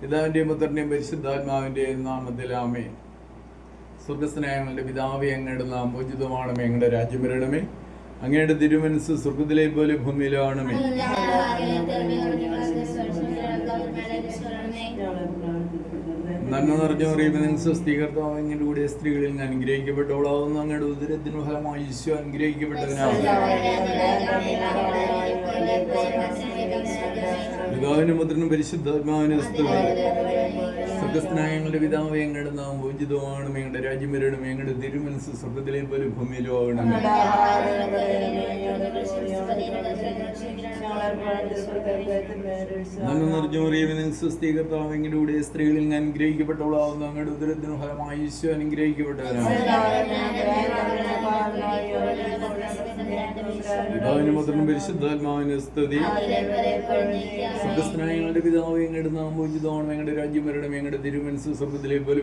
പിതാവിന്റെയും പുത്രന്റെയും പരിശുദ്ധാത്മാവിന്റെയും നാമത്തിൽ ആമേ സ്വർഗസ്നേഹങ്ങളുടെ പിതാവ് അങ്ങയുടെ നാം ഉചിതമാണമേ എങ്ങടെ രാജ്യം വരണമേ. അങ്ങയുടെ തിരുമനസ് സ്വർഗത്തിലെ പോലെ ഭൂമിയിലാണമേ. നന്മ നിറഞ്ഞ പറയുമ്പോൾ നിങ്ങൾ സ്വസ്ഥീകർത്താവ് അങ്ങയുടെ കൂടെ സ്ത്രീകളിൽ ഞാൻ അനുഗ്രഹിക്കപ്പെട്ടവളാവുന്നു അങ്ങയുടെ ഉദരത്തിന് ഫലമായി ഈശോ അനുഗ്രഹിക്കപ്പെട്ടവനാണ് പിതാവിനും പുത്രനും പരിശുദ്ധാത്മാവിനും സ്വർഗസ്നായ ഞങ്ങളുടെ പിതാവ് ഞങ്ങളുടെ നാം പൂജിതമാണ് ഞങ്ങളുടെ രാജ്യം വരണം ഞങ്ങളുടെ തിരുമനസ് സ്വർഗത്തിലെ പോലെ ഭൂമിയിലും സ്ത്രീകളിൽ ഞാൻ അനുഗ്രഹിക്കപ്പെട്ടവളാവുന്നു. അങ്ങയുടെ ഉദരത്തിന് ഫലമായി ഈശോ അനുഗ്രഹിക്കപ്പെട്ടവനാണ്. പിതാവിനും പുത്രനും പരിശുദ്ധാത്മാവിന് സ്തുതി. സ്വർഗസ്ഥനായ ഞങ്ങളുടെ പിതാവ് ഞങ്ങളുടെ നാം പൂജിതമാണ് ഞങ്ങളുടെ രാജ്യം വരണം. ഞങ്ങളുടെ തിരുമനസ് സ്വർഗത്തിലെ പോലെ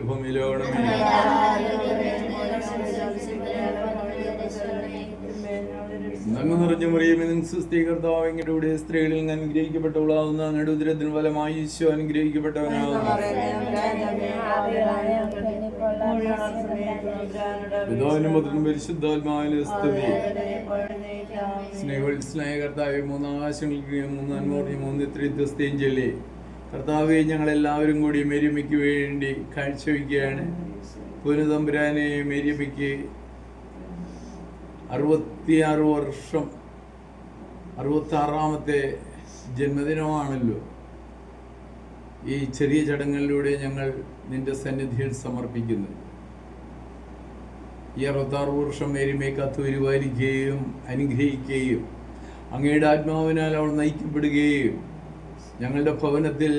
നന്മ നിറഞ്ഞ മറിയമേ നിങ്ങൾ സുസ്ഥീകർത്താവ് എങ്ങളുടെ കൂടെ സ്ത്രീകളിൽ നിന്ന് അനുഗ്രഹിക്കപ്പെട്ടവളാവുന്ന അങ്ങയുടെ ഫലമായി ഈശോ അനുഗ്രഹിക്കപ്പെട്ടവനാകുന്നു. പിതാവിനും കർത്താവെ ഞങ്ങളെല്ലാവരും കൂടി മെരിമയ്ക്ക് വേണ്ടി കാഴ്ചവെക്കുകയാണ്. പുനതമ്പുരാനെ മെരിമയ്ക്ക് അറുപത്തിയാറ് വർഷം അറുപത്താറാമത്തെ ജന്മദിനമാണല്ലോ. ഈ ചെറിയ ചടങ്ങുകളിലൂടെ ഞങ്ങൾ നിന്റെ സന്നിധിയിൽ സമർപ്പിക്കുന്നു. ഈ അറുപത്താറ് വർഷം മേരിമേ കത്ത് പരിപാലിക്കുകയും അനുഗ്രഹിക്കുകയും അങ്ങയുടെ ആത്മാവിനാൽ അവൾ നയിക്കപ്പെടുകയും ഞങ്ങളുടെ ഭവനത്തിൽ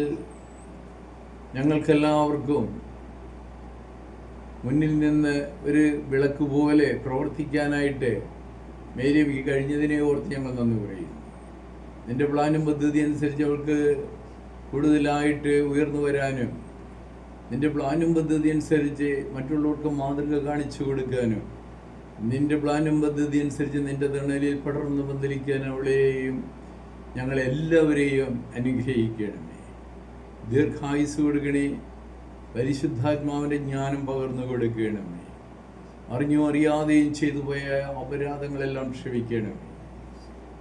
ഞങ്ങൾക്കെല്ലാവർക്കും മുന്നിൽ നിന്ന് ഒരു വിളക്ക് പോലെ പ്രവർത്തിക്കാനായിട്ട് മേരിയമ്മയ്ക്ക് കഴിഞ്ഞതിനെ ഓർത്ത് ഞങ്ങൾ നന്ദി പറയുന്നു. നിന്റെ പ്ലാനും പദ്ധതി അനുസരിച്ച് അവൾക്ക് കൂടുതലായിട്ട് ഉയർന്നു വരാനും നിന്റെ പ്ലാനും പദ്ധതി അനുസരിച്ച് മറ്റുള്ളവർക്ക് മാതൃക കാണിച്ചു കൊടുക്കാനും നിന്റെ പ്ലാനും പദ്ധതി അനുസരിച്ച് നിന്റെ തണലിൽ പടർന്നു പന്തലിക്കാൻ അവളെയും ഞങ്ങളെല്ലാവരെയും അനുഗ്രഹിക്കണമേ. ദീർഘായുസ് കൊടുക്കണേ പരിശുദ്ധാത്മാവിന്റെ ജ്ഞാനം പകർന്നു കൊടുക്കണമേ. അറിഞ്ഞോ അറിയാതെയും ചെയ്തു പോയ അപരാധങ്ങളെല്ലാം ക്ഷമിക്കണമേ.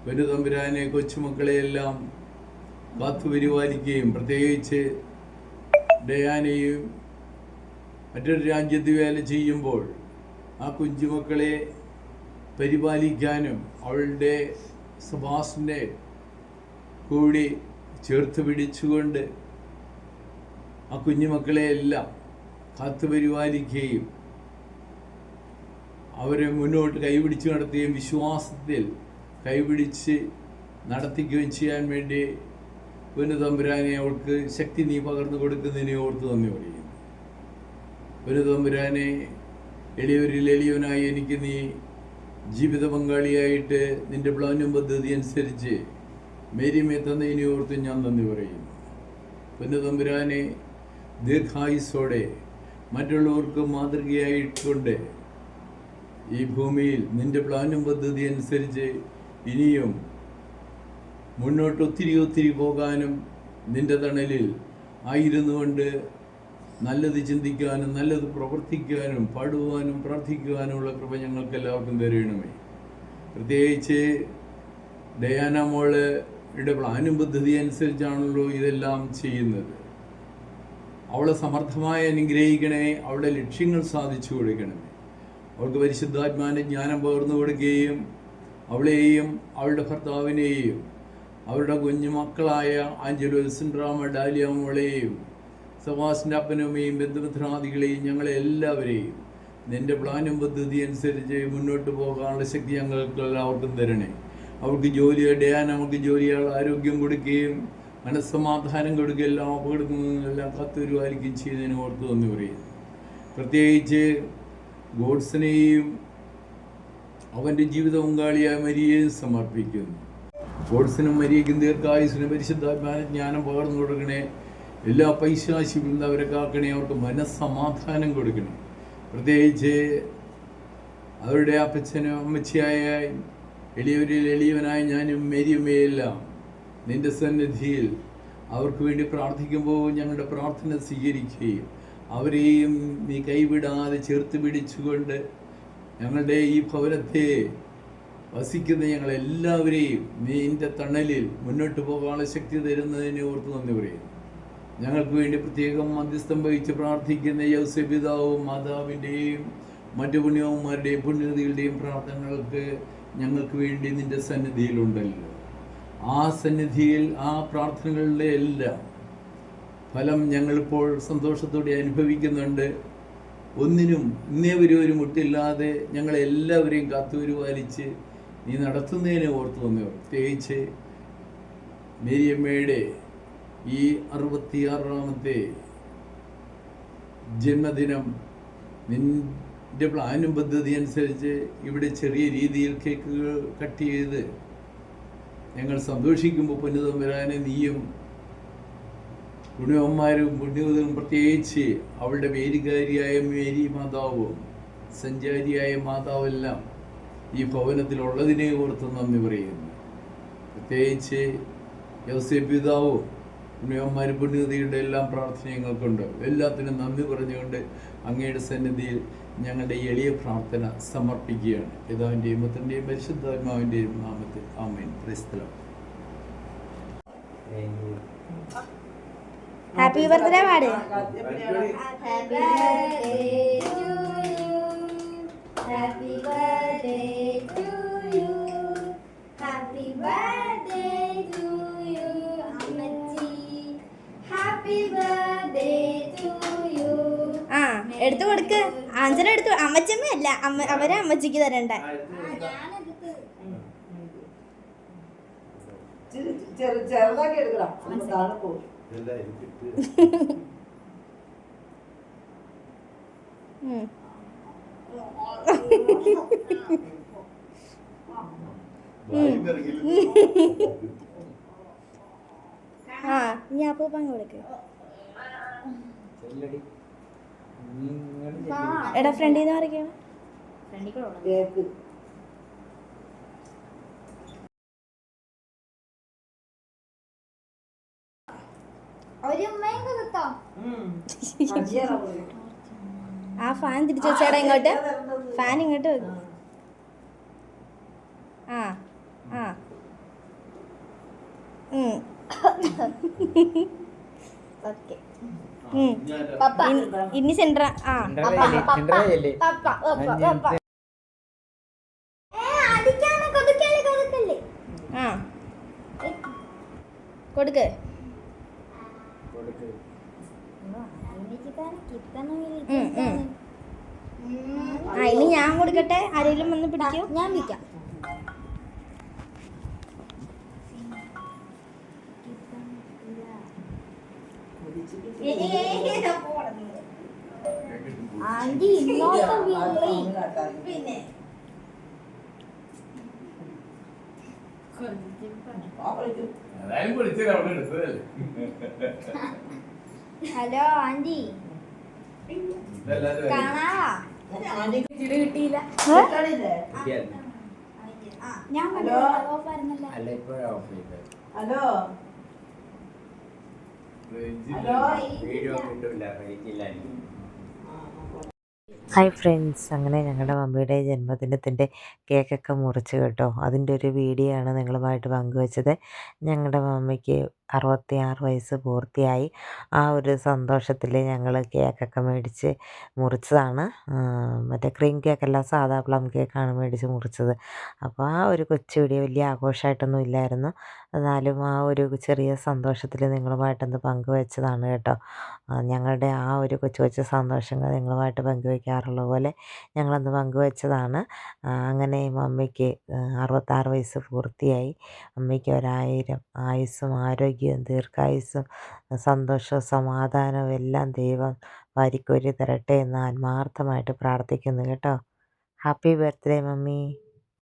വലുതമ്പുരാനെ കൊച്ചുമക്കളെയെല്ലാം കാത്തു പരിപാലിക്കുകയും പ്രത്യേകിച്ച് ഡയാനെയും മറ്റൊരു രാജ്യത്ത് വേല ചെയ്യുമ്പോൾ ആ കുഞ്ചുമക്കളെ പരിപാലിക്കാനും അവളുടെ സുഭാഷിനെ കൂടി ചേർത്ത് പിടിച്ചുകൊണ്ട് ആ കുഞ്ഞുമക്കളെ എല്ലാം കാത്തു പരിപാലിക്കുകയും അവരെ മുന്നോട്ട് കൈപിടിച്ച് നടത്തുകയും വിശ്വാസത്തിൽ കൈപിടിച്ച് നടത്തിക്കുകയും ചെയ്യാൻ വേണ്ടി പുനതമ്പുരാനെ അവൾക്ക് ശക്തി നീ പകർന്നു കൊടുക്കുന്നതിനെ ഓർത്ത് നന്ദി പറയുന്നു. പുനതമ്പുരാനെ എളിയവരിൽ എളിയവനായി എനിക്ക് നീ ജീവിത പങ്കാളിയായിട്ട് നിന്റെ പ്ലാനും പദ്ധതി അനുസരിച്ച് മേരിമേ തന്നതിനെ ഓർത്ത് ഞാൻ നന്ദി പറയുന്നു. പുനതമ്പുരാനെ ദീർഘായുസോടെ മറ്റുള്ളവർക്ക് മാതൃകയായിക്കൊണ്ട് ഈ ഭൂമിയിൽ നിന്റെ പ്ലാനും പദ്ധതി അനുസരിച്ച് ഇനിയും മുന്നോട്ട് ഒത്തിരി ഒത്തിരി പോകാനും നിന്റെ തണലിൽ ആയിരുന്നു കൊണ്ട് നല്ലത് ചിന്തിക്കാനും നല്ലത് പ്രവർത്തിക്കുവാനും പാടുവാനും പ്രാർത്ഥിക്കുവാനുമുള്ള കൃപ ഞങ്ങൾക്ക് എല്ലാവർക്കും തരണമേ. പ്രത്യേകിച്ച് ഡയാന മോളുടെ പ്ലാനും പദ്ധതി അനുസരിച്ചാണല്ലോ ഇതെല്ലാം ചെയ്യുന്നത്. അവളെ സമർത്ഥമായി അനുഗ്രഹിക്കണമേ അവളുടെ ലക്ഷ്യങ്ങൾ സാധിച്ചു കൊടുക്കണമേ. അവൾക്ക് പരിശുദ്ധാത്മാന്റെ ജ്ഞാനം പകർന്നു കൊടുക്കുകയും അവളെയും അവളുടെ ഭർത്താവിനെയും അവരുടെ കുഞ്ഞുമക്കളായ ആഞ്ചലോ സിൻഡ്രാമ ഡാലിയ മോളെയും സവാസിന്റെ അപ്പനമ്മയും ബന്ധുമിത്രാദികളെയും ഞങ്ങളെല്ലാവരെയും നിന്റെ പ്ലാനും പദ്ധതി അനുസരിച്ച് മുന്നോട്ട് പോകാനുള്ള ശക്തി ഞങ്ങൾക്ക് എല്ലാവർക്കും തരണേ. അവർക്ക് ജോലി ഡയാൻ അവർക്ക് ജോലിയാൾ ആരോഗ്യം കൊടുക്കുകയും മനസ്സമാധാനം കൊടുക്കുകയും എല്ലാം അപകടങ്ങളെല്ലാം കത്തുരുവായിരിക്കുകയും ചെയ്യുന്നതിന് ഓർത്ത് തന്നു പറയുന്നു. പ്രത്യേകിച്ച് ഗോഡ്സിനെയും അവന്റെ ജീവിത പങ്കാളിയായ മരിയെയും സമർപ്പിക്കുന്നു. ഗോഡ്സിനും മരിയയ്ക്കും ദീർഘായുസിനും പരിശുദ്ധാത്മാന ജ്ഞാനം പകർന്നു കൊടുക്കണേ. എല്ലാ പൈശാശിയും അവരെ കാക്കണേ അവർക്ക് മനസ്സമാധാനം കൊടുക്കണേ. പ്രത്യേകിച്ച് അവരുടെ അപ്പച്ചനും അമ്മച്ചിയായ എളിയവരിൽ എളിയവനായ ഞാനും മേരിയമ്മയെല്ലാം നിന്റെ സന്നിധിയിൽ അവർക്ക് വേണ്ടി പ്രാർത്ഥിക്കുമ്പോൾ ഞങ്ങളുടെ പ്രാർത്ഥന സ്വീകരിക്കുകയും അവരെയും നീ കൈവിടാതെ ചേർത്ത് പിടിച്ചുകൊണ്ട് ഞങ്ങളുടെ ഈ ഭവനത്തെ വസിക്കുന്ന ഞങ്ങളെല്ലാവരെയും നീ നിന്റെ തണലിൽ മുന്നോട്ട് പോകാനുള്ള ശക്തി തരുന്നതിനെ ഓർത്ത് നന്ദി പറയുന്നു. ഞങ്ങൾക്ക് വേണ്ടി പ്രത്യേകം മധ്യസ്ഥം വഹിച്ച് പ്രാർത്ഥിക്കുന്ന യൗസപിതാവും മാതാവിന്റെയും മറ്റു പുണ്യവന്മാരുടെയും പുണ്യതികളുടെയും പ്രാർത്ഥനകൾക്ക് ഞങ്ങൾക്ക് വേണ്ടി നിന്റെ സന്നിധിയിലുണ്ടല്ലോ. ആ സന്നിധിയിൽ ആ പ്രാർത്ഥനകളുടെ എല്ലാം ഫലം ഞങ്ങളിപ്പോൾ സന്തോഷത്തോടെ അനുഭവിക്കുന്നുണ്ട്. ഒന്നിനും ഇന്നേ വരെ ഒരു മുട്ടില്ലാതെ ഞങ്ങളെല്ലാവരെയും കാത്തുപരിപാലിച്ച് നീ നടത്തുന്നതിനെ ഓർത്ത് വന്നു പ്രത്യേകിച്ച് മേരിയമ്മയുടെ ഈ അറുപത്തിയാറാമത്തെ ജന്മദിനം നിന്റെ പ്ലാനും പദ്ധതി അനുസരിച്ച് ഇവിടെ ചെറിയ രീതിയിൽ കേക്കുകൾ കട്ട് ചെയ്ത് ഞങ്ങൾ സന്തോഷിക്കുമ്പോൾ പുനിതം വരാനെ നീയും പുണ്യവന്മാരും പുണ്യവതും പ്രത്യേകിച്ച് അവളുടെ വേരുകാരിയായ മേരി മാതാവും സഞ്ചാരിയായ മാതാവെല്ലാം ഈ ഭവനത്തിലുള്ളതിനെ ഓർത്ത് നന്ദി പറയുന്നു. പ്രത്യേകിച്ച് യോസെ പിതാവും അമ്മമാരും പുണ്യതയുടെ എല്ലാം പ്രാർത്ഥന ഞങ്ങൾക്കുണ്ട്. എല്ലാത്തിനും നന്ദി പറഞ്ഞുകൊണ്ട് അങ്ങയുടെ സന്നിധിയിൽ ഞങ്ങളുടെ എളിയ പ്രാർത്ഥന സമർപ്പിക്കുകയാണ്. പിതാവിന്റെയും പുത്രന്റെയും പരിശുദ്ധാത്മാവിന്റെയും നാമത്തിൽ ആമേൻ. ക്രിസ്തലം ഹാപ്പി ബർത്ത്ഡേ പാട് happy birthday. Happy birthday to you. Happy birthday to you, അമ്മച്ചി. Happy birthday to you. ആ എടുത്തു കൊടുക്ക് ആഞ്ചന എടുത്തു അമ്മച്ചമ്മ അല്ല അമ്മ അവരെ അമ്മച്ചിക്ക് തരണ്ട ആ, ഞാനെടുത്ത്. ചെറു- ചെറു- ചെറുതാക്കി എടുക്കണം ഉം. ആ നീ പങ്ക് കൊടുക്ക് എടാ ഫ്രണ്ടിൽ നിന്ന് കേക്ക് ഒരു ഉമ്മയും കൊടുത്തോ. ആ ഫാൻ തിരിച്ചു വെച്ചേടാ ഇങ്ങോട്ട്. ഫാൻ ഇങ്ങോട്ട് വെക്ക്. ആ ആ. ഉം. ഓക്കെ. ഇനി- സെൻട്ര ആ പപ്പ പപ്പ പപ്പ ഏ അടിക്കാണ് കൊടുക്കല്ലേ കൊടുക്കല്ലേ ആ കൊടുക്ക് ഉം, ഉം. ആ ഇനി ഞാൻ കൊടുക്കട്ടെ? ആരെങ്കിലും വന്ന് പിടിക്കോ. ഞാൻ വിൽക്കാം ആന്റി ഇന്നോട്ട് വിളി പിന്നെ. ആ വിളിക്കും. Hello aunty. കാണാവാ? കിട്ടിയില്ല. ഞാൻ അല്ല ഇപ്പോഴാ ഓഫ് ചെയ്തത് ഹലോ? വീഡിയോ കിട്ടില്ല ഹായ് ഫ്രണ്ട്സ്. അങ്ങനെ ഞങ്ങളുടെ മമ്മിയുടെ ജന്മദിനത്തിന്റെ കേക്കൊക്കെ മുറിച്ച് കേട്ടോ. അതിന്റെ ഒരു വീഡിയോ ആണ് നിങ്ങളുമായിട്ട് പങ്കുവച്ചത്. ഞങ്ങളുടെ മമ്മിക്ക് അറുപത്തി ആറ് വയസ്സ് പൂർത്തിയായി. ആ ഒരു സന്തോഷത്തിൽ ഞങ്ങൾ കേക്കൊക്കെ മേടിച്ച് മുറിച്ചതാണ്. മറ്റേ ക്രീം കേക്കല്ല സാധാ പ്ലം കേക്കാണ് മേടിച്ച് മുറിച്ചത്. അപ്പോൾ ആ ഒരു കൊച്ചു വലിയ ആഘോഷമായിട്ടൊന്നും ഇല്ലായിരുന്നു. എന്നാലും ആ ഒരു ചെറിയ സന്തോഷത്തിൽ നിങ്ങളുമായിട്ടൊന്ന് പങ്കുവെച്ചതാണ് കേട്ടോ. ഞങ്ങളുടെ ആ ഒരു കൊച്ചു കൊച്ചു സന്തോഷങ്ങൾ നിങ്ങളുമായിട്ട് പങ്കുവയ്ക്കാറുള്ള പോലെ ഞങ്ങളന്ന് പങ്കുവെച്ചതാണ്. അങ്ങനെ മമ്മിക്ക് അറുപത്താറ് വയസ്സ് പൂർത്തിയായി. അമ്മയ്ക്ക് ഒരായിരം ആയുസ്സും ആരോഗ്യവും ദീർഘായുസ്സും സന്തോഷവും സമാധാനവും എല്ലാം ദൈവം വാരിക്കോരി തരട്ടെ എന്ന് ആത്മാർത്ഥമായിട്ട് പ്രാർത്ഥിക്കുന്നു കേട്ടോ. Happy birthday mummy.